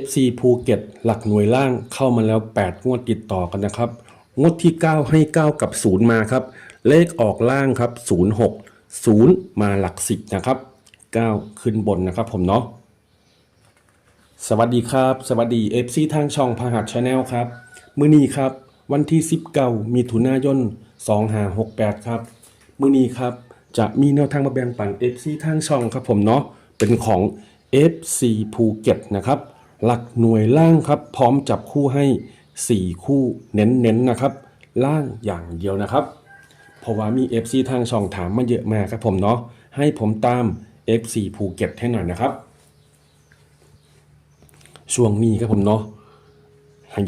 FC ภูเก็ตหลักหน่วยล่างเข้ามาแล้ว 8 งวดติดต่อกันนะครับ งวดที่ 9 ให้ 9 กับ 0 มาครับ เลขออกล่างครับ 06 0 มาหลัก 10 นะครับ 9 ขึ้นบนนะครับผมเนาะสวัสดีครับ สวัสดี FC ทางช่องพหัสชาแนลครับ มื้อนี้ครับ วันที่ 19มีถุนายน2568 ครับ มื้อนี้ครับ จะมีแนวทางมาแบ่งปัน FC ทางช่องครับผมเนาะเป็นของ FC ภูเก็ตนะครับ หลักหน่วยล่างครับ พร้อมจับคู่ให้ 4 คู่เน้นๆนะครับ ล่างอย่างเดียวนะครับ เพราะว่ามี FC ทางช่องถามมาเยอะมากครับผมเนาะให้ผมตาม FC ภูเก็ตให้หน่อยนะครับ ช่วงนี้ครับผมเนาะ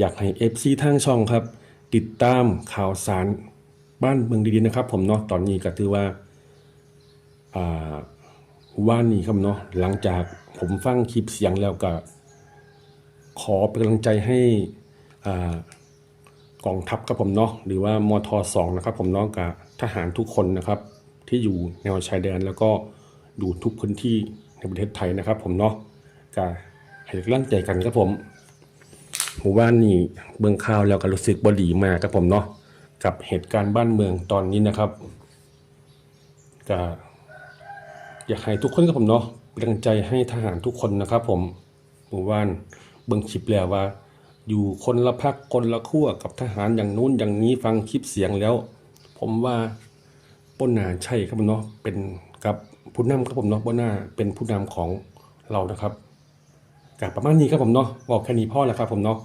อยากให้ FC ทางช่องครับ ติดตามข่าวสารบ้านเมืองดีๆนะครับ ผมเนาะตอนนี้ก็ถือว่าว่านนี้ครับเนาะหลังจากผมฟังคลิปเสียงแล้วก็ ขอเป็นกำลังใจให้กองทัพครับผมเนาะหรือว่ามทสองนะครับผมเนาะกับทหารทุกคนนะครับ ที่อยู่แนวชายแดนแล้วก็ดูทุกพื้นที่ในประเทศไทยนะครับ ผมเนาะก็ให้กำลังใจกันครับผมหมู่บ้านนี่เบื้องข่าวแล้วก็รู้สึกบดีมากครับผมเนาะกับเหตุการณ์บ้านเมืองตอนนี้นะครับก็อยากให้ทุกคนครับผมเนาะเป็นกำลังใจให้ทหารทุกคนนะครับ ผมหมู่บ้าน เบื้องคลิปแล้วว่า อยู่คนละพักคนละขั้วกับทหารอย่างนู้นอย่างนี้ฟังคลิปเสียงแล้ว ผมว่าป้นนาใช่ครับผมเนาะเป็นกับผู้นำครับผมเนาะป้นนาเป็นผู้นำของเรานะครับกับประมาณนี้ครับผมเนาะบอกแค่นี้พ่อแล้วครับผมเนาะ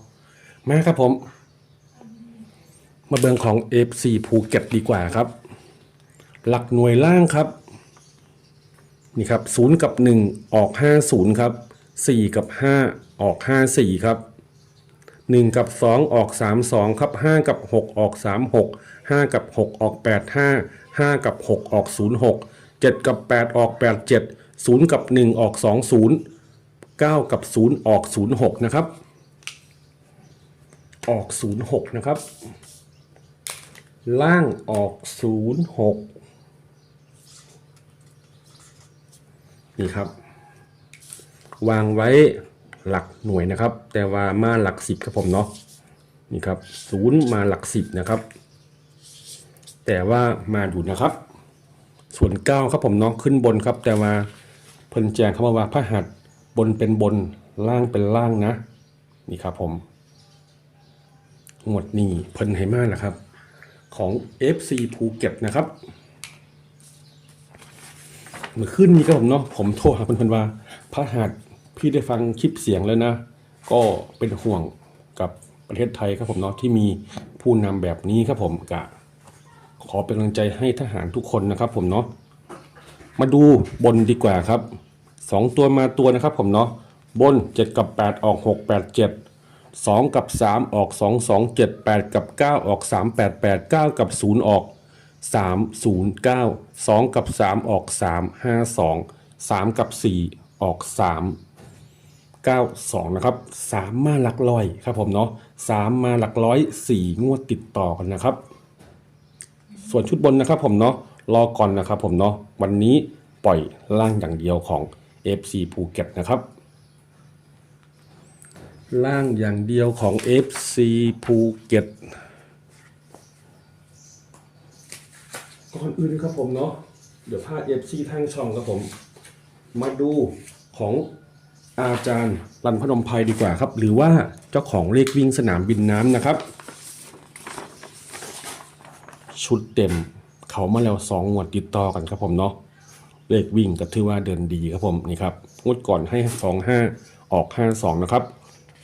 มาครับผม มาเบิงของ FC ภูเก็ตดีกว่าครับ หลักหน่วยล่างครับนี่ครับศูนย์กับหนึ่งออกห้าศูนย์ครับ สี่กับห้าออกห้าสี่ครับหนึ่งกับสองออกสามสองครับห้ากับหกออกสามหกห้ากับหกออกแปดห้าห้ากับหกออกศูนย์หกเจ็ดกับแปดออกแปดเจ็ดศูนย์กับหนึ่งออกสองศูนย์เก้ากับศูนย์ออกศูนย์หกนะครับ ออกศูนย์หกนะครับ ล่างออกศูนย์หกนี่ครับ วางไว้หลักหน่วยนะครับ แต่ว่ามาหลักสิบครับผมเนาะนี่ครับศูนย์มาหลักสิบนะครับ แต่ว่ามาอยู่นะครับ ส่วนเก้าครับผมเนาะขึ้นบนครับ แต่ว่าเพิ่นแจงเข้ามาว่าพระหัตบนเป็นบนล่างเป็นล่างนะ นี่ครับผมงวดนี้เพิ่นให้มาแล้วครับ ของ FC ภูเก็ตนะครับเมื่อคืนนี้ครับผมเนาะผมโทรหาเพื่อนๆว่าพระหัต พี่ได้ฟังคลิปเสียงแล้วนะ ก็เป็นห่วงกับประเทศไทยครับผมเนาะที่มีผู้นำแบบนี้ครับผมกะขอเป็นกำลังใจให้ทหารทุกคนนะครับ ผมเนาะมาดูบนดีกว่าครับสองตัวมาตัวนะครับ ผมเนาะบนเจ็ดกับแปดออกหกแปดเจ็ดสองกับสามออกสองสองเจ็ดแปดกับเก้าออกสามแปดแปดเก้ากับศูนย์ออกสามศูนย์เก้าสองกับสามออกสามห้าสองสามกับสี่ออกสาม เก้าสองนะครับสามมาหลักร้อยครับผมเนาะสามมาหลักร้อยสี่งวดติดต่อกันนะครับ ส่วนชุดบนนะครับผมเนาะรอก่อนนะครับผมเนาะวันนี้ปล่อยล่างอย่างเดียวของ FC ภูเก็ตนะครับ ล่างอย่างเดียวของ FC ภูเก็ตก่อนอื่นครับผมเนาะเดี๋ยวพาเอฟซีทางช่องครับผม มาดูของ อาจารย์รันพนมไพรดีกว่าครับ หรือว่าเจ้าของเลขวิ่งสนามบินน้ำนะครับ ชุดเต็มเขามาแล้วสองงวดติดต่อกันครับผมเนาะเลขวิ่งก็ถือว่าเดินดีครับผมนี่ครับงวดก่อนให้สองห้าออกห้าสองนะครับ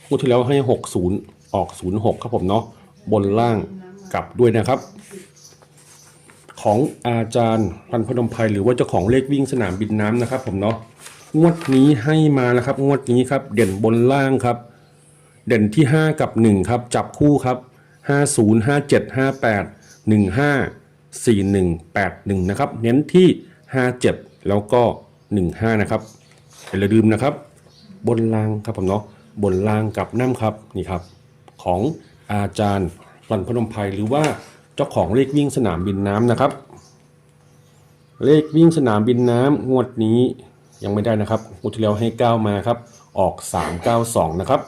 งวดที่แล้วให้หกศูนย์ออกศูนย์หกครับผมเนาะบนล่างกลับด้วยนะครับ ของอาจารย์พันพนมไพรหรือว่าเจ้าของเลขวิ่งสนามบินน้ำนะครับผมเนาะ งวดนี้ให้มาแล้วครับ งวดนี้ครับ เด่นบนล่างครับ เด่นที่ 5 กับ 1 ครับ จับคู่ครับ 50 57 58 15 41 81 นะครับ เน้นที่ 57 แล้วก็ 15 นะครับอย่าลืมนะครับ บนล่างครับผมเนาะบนล่างกับน้ำครับนี่ครับ ของอาจารย์รันพนมไพรหรือว่าเจ้าของเลขวิ่งสนามบินน้ำนะครับ เลขวิ่งสนามบินน้ำงวดนี้ ยังไม่ได้นะครับงวดที่แล้วให้ 9 มาครับ ออก 392 นะครับ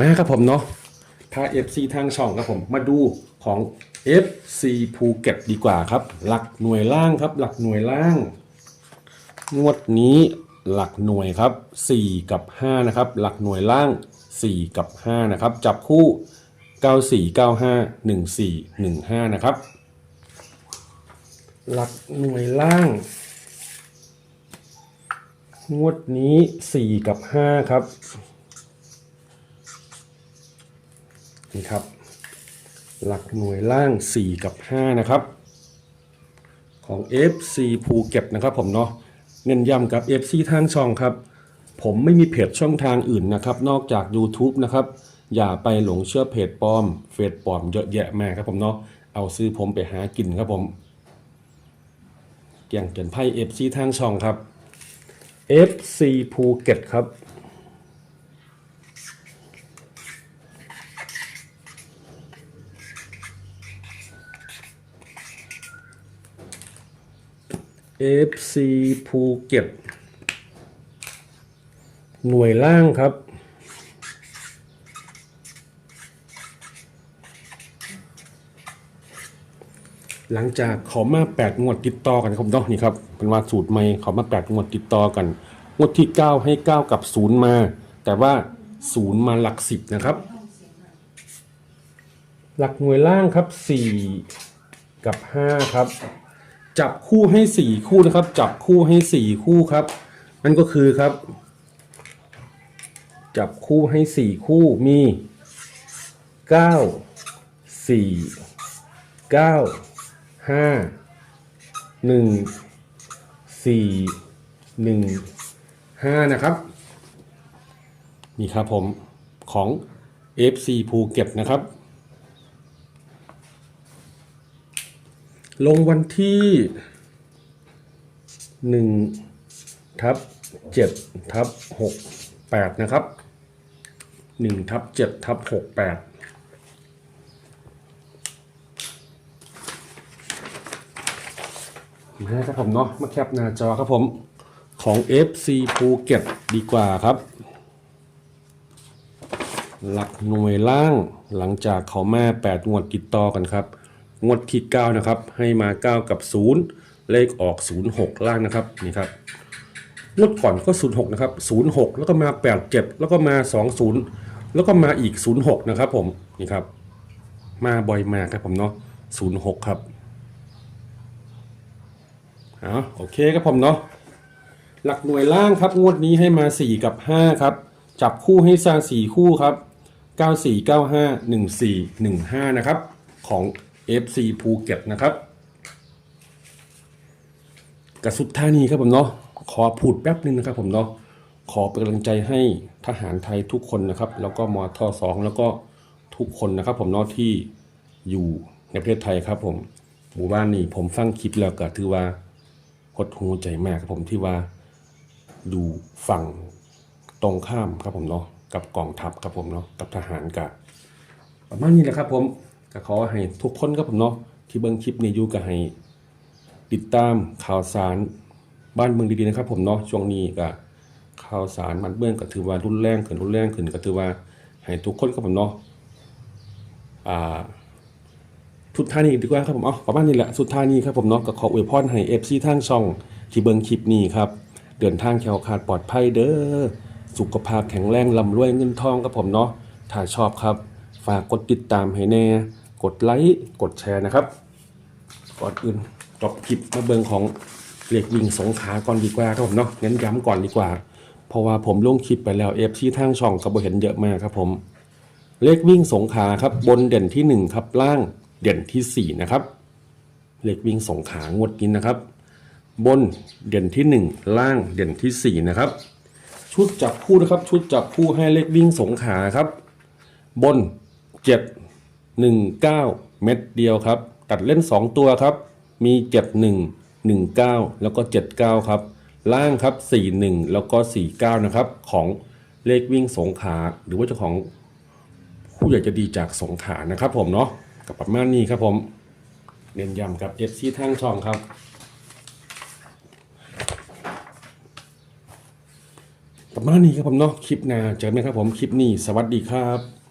มาครับผมเนาะถ้า FC ทางช่องครับผมมาดูของ FC ภูเก็ตดีกว่าครับ หลักหน่วยล่างครับ หลักหน่วยล่าง งวดนี้หลักหน่วยครับ 4 กับ 5 นะครับ หลักหน่วยล่าง 4 กับ 5 นะครับ จับคู่ 9495 1415 นะครับ หลักหน่วยล่าง งวดนี้4กับ5ครับ นี่ครับ หลักหน่วยล่าง4กับ5นะครับ ของ FC ภูเก็ตนะครับผมเนาะเน้นย้ำกับ FC ทางช่องครับ ผมไม่มีเพจช่องทางอื่นนะครับ นอกจาก YouTube นะครับ อย่าไปหลงเชื่อเพจปลอม เฟซปลอมเยอะแยะมากครับผมเนาะเอาซื้อผมไปหากินครับผมเกี่ยงเตือนไพ่ FC ทางช่องครับ FC ภูเก็ตครับ FC ภูเก็ต หน่วยล่างครับ หลังจากเขามา8งวดติดต่อกันครับเนาะนี่ครับเป็นว่าสูตรใหม่เขามา8งวดติดต่อกันงวดที่9ให้9กับ0มา แต่ว่า0มาหลัก10นะครับ หลักหน่วยล่างครับ4กับ5ครับ จับคู่ให้4คู่นะครับ จับคู่ให้4คู่ครับ นั่นก็คือครับ จับคู่ให้4คู่มี9 4 9 ห้าหนึ่งสี่หนึ่งห้านะครับ นี่ครับผมของ FC ภูเก็ตนะครับ ลงวันที่หนึ่งทับเจ็ดทับหกแปดนะครับหนึ่งทับเจ็ดทับหกแปด นะครับผมเนาะมาแคปหน้าจอครับผมของ FC ภูเก็ตดีกว่าครับ หลักหน่วยล่างหลังจากเขาแมา8งวดติดต่อกันครับ งวดที่ 9 นะครับ ให้มา 9 กับ 0 เลขออก 06 ล่างนะครับนี่ครับงวดก่อนก็ 06 นะครับ 06 แล้วก็มา 87 แล้วก็มา 20 แล้วก็มาอีก 06 นะครับผมนี่ครับ มาบ่อยมากครับผมเนาะ 06 ครับ เอาโอเคครับผมเนาะหลักหน่วยล่างครับงวดนี้ให้มา 4 กับ 5 ครับ จับคู่ให้ซา4คู่ครับ 94 95 14 15 นะครับ ของ FC ภูเก็ตนะครับกระสุดท่านี้ครับผมเนาะขอพูดแป๊บนึงนะครับผมเนาะขอเป็นกำลังใจให้ทหารไทยทุกคนนะครับ แล้วก็มอทอสองแล้วก็ทุกคนนะครับ ผมเนาะที่อยู่ในประเทศไทยครับ ผมหมู่บ้านนี้ผมฟังคลิปแล้วก็ถือว่า หดหูใจมากครับผมที่ว่าดูฝั่งตรงข้ามครับผมเนาะกับกองทัพครับผมเนาะกับทหารกับประมาณนี้แหละครับผมก็ขอให้ทุกคนครับผมเนาะที่เบิ่งคลิปนี้อยู่ก็ให้ติดตามข่าวสารบ้านเมืองดีๆนะครับผมเนาะช่วงนี้ก็ข่าวสารบ้านเมืองก็ถือว่ารุนแรงขึ้นรุนแรงขึ้นก็ถือว่าให้ทุกคนครับผมเนาะอ่า สุดท้ายนี้ดีกว่าครับผมเอาประมาณนี้แหละสุดท้ายนี้ครับผมเนาะก็ขออวยพรให้เอฟซีทางช่องที่เบิ่งคลิปนี้ครับเดินทางแคล้วคลาดปลอดภัยเด้อสุขภาพแข็งแรงลำรวยเงินทองครับผมเนาะถ้าชอบครับ ฝากกดติดตามให้แน่ กดไลค์กดแชร์นะครับก่อนอื่นจบคลิปมาเบิ่งของเหล็กวิ่งสงขาก่อนดีกว่าครับผมเนาะเน้นย้ำก่อนดีกว่า เพราะว่าผมลงคลิปไปแล้วเอฟซีทางช่องก็บ่เห็นเยอะมากครับผมเลขวิ่งสงขาครับบนเด่นที่1ครับล่าง เด่นที่ 4 นะครับ เลขวิ่งสงขางวดกินนะครับ บนเด่นที่ 1 ล่างเด่นที่ 4 นะครับ ชุดจับคู่นะครับ ชุดจับคู่ให้เลขวิ่งสงขาครับ บน 7 1 9 เม็ดเดียวครับ ตัดเล่น 2 ตัวครับ มี 7 1 1 9 แล้วก็ 79 ครับ ล่างครับ 4 1 แล้วก็ 49 นะครับ ของเลขวิ่งสงขา หรือว่าเจ้าของผู้ใหญ่จะดีจากสงขานะครับผมเนาะ กับประมาณนี้ครับผมเน้นย้ำกับ FC ทางช่องครับประมาณนี้ครับผมเนาะคลิปหน้าเจอกันไหมครับผมคลิปนี้สวัสดีครับ